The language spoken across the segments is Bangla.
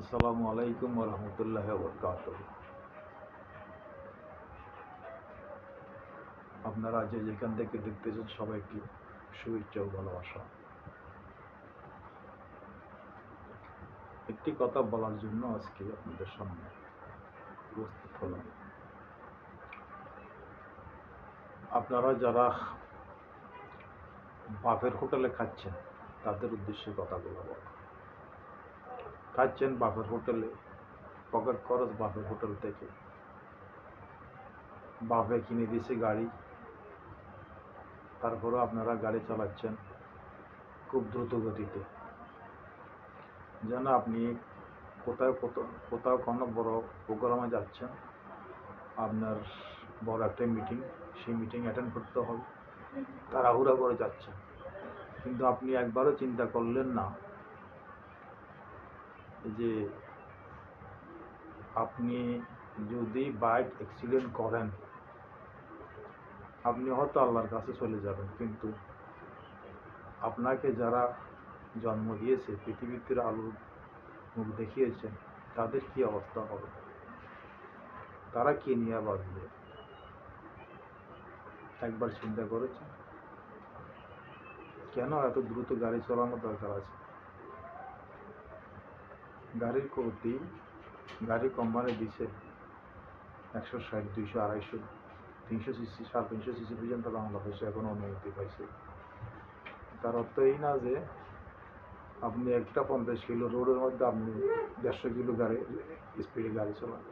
আসসালামু আলাইকুম রহমতুল্লাহ বরকাত আপনারা যে যেখান থেকে দেখতেছেন সবাইকে শুভেচ্ছা ও ভালোবাসা। একটি কথা বলার জন্য আজকে আপনাদের সামনে উপস্থিত হলাম। আপনারা যারা বাফের হোটেলে খাচ্ছেন, তাদের উদ্দেশ্যে কথাগুলো বলা খাচ্ছেন বাফের হোটেলে, পকেট খরচ বাফের হোটেল থেকে। বাফে কিনে দিয়েছে গাড়ি। তারপরেও আপনারা গাড়ি চালাচ্ছেন খুব দ্রুত গতিতে। যেন আপনি কোথাও কোথাও কোনো বড় প্রোগ্রামে যাচ্ছেন, আপনার বড় একটা মিটিং সেই মিটিং অ্যাটেন্ড করতে হবে, তাড়াহুড়া করে যাচ্ছেন। কিন্তু আপনি একবারও চিন্তা করলেন না। যে আপনি যদি বাইক অ্যাক্সিডেন্ট করেন, আপনি হয়তো আল্লাহর কাছে চলে যাবেন। কিন্তু আপনাকে যারা জন্ম দিয়েছে, পৃথিবীতে আলোর মুখ দেখিয়েছেন, তাদের কি অবস্থা হবে? তারা কি নিয়ে বাঁচবে? একবার চিন্তা করেছেন? কেন এত দ্রুত গাড়ি চালানোর দরকার আছে? গাড়ির গতি গাড়ি কোম্পানি দিছে একশো ষাট, দুইশো আড়াইশো, তিনশো সিসি, সাড়ে তিনশো সিসি পর্যন্ত বাংলাদেশে এখন অনুমতি পাইছে। তার অর্থ এই না যে আপনি একটা পঞ্চাশ কিলো রোডের মধ্যে আপনি দেড়শো কিলো গাড়ি স্পিডে গাড়ি চালান।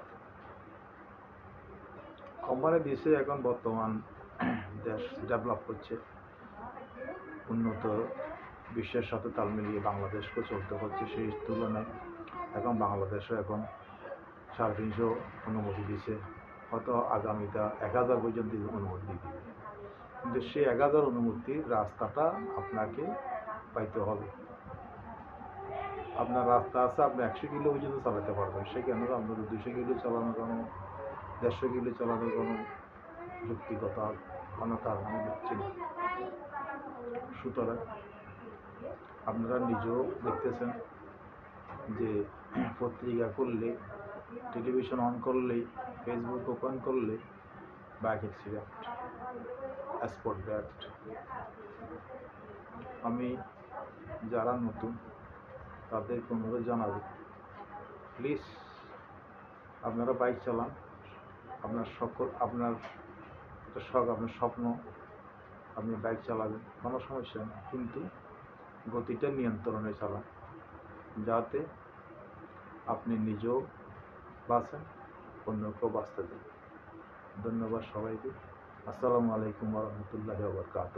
কোম্পানি দিছে এখন বর্তমান দেশ ডেভেলপ করছে, উন্নত বিশ্বের সাথে তাল মিলিয়ে বাংলাদেশকে চলতে হচ্ছে সেই তুলনায়। এখন বাংলাদেশও এখন সাড়ে তিনশো অনুমতি দিছে। হয়তো আগামীটা এক হাজার পর্যন্ত অনুমতি দিবে। কিন্তু সেই এক হাজার অনুমতির রাস্তাটা আপনাকে পাইতে হবে। আপনার রাস্তা আছে, আপনি একশো কিলো পর্যন্ত চালাতে পারবেন। সে সেখানে আপনার দুশো কিলো চালানোর কোনো? দেড়শো কিলো চালানোর কোনো? যুক্তিগত কোনো কারণ না। সুতরাং আপনারা নিজেও দেখতেছেন যে পত্রিকা করলে টেলিভিশন অন করলেই ফেসবুক ওপেন করলে বাইক অ্যাক্সিডেন্ট স্পট ডেট আমি যারা নতুন তাদের অনুরোধ জানাব প্লিজ আপনারা বাইক চালান। আপনার সকল, আপনার একটা শখ, আপনার স্বপ্ন, আপনি বাইক চালাবেন, কোনো সমস্যা নেই। কিন্তু গতিটা নিয়ন্ত্রণে চালান যাতে আপনি নিজেও বাঁচেন, অন্যকেও বাঁচতে দেন। ধন্যবাদ সবাইকে। আসসালামু আলাইকুম রহমতুল্লাহ বরকাত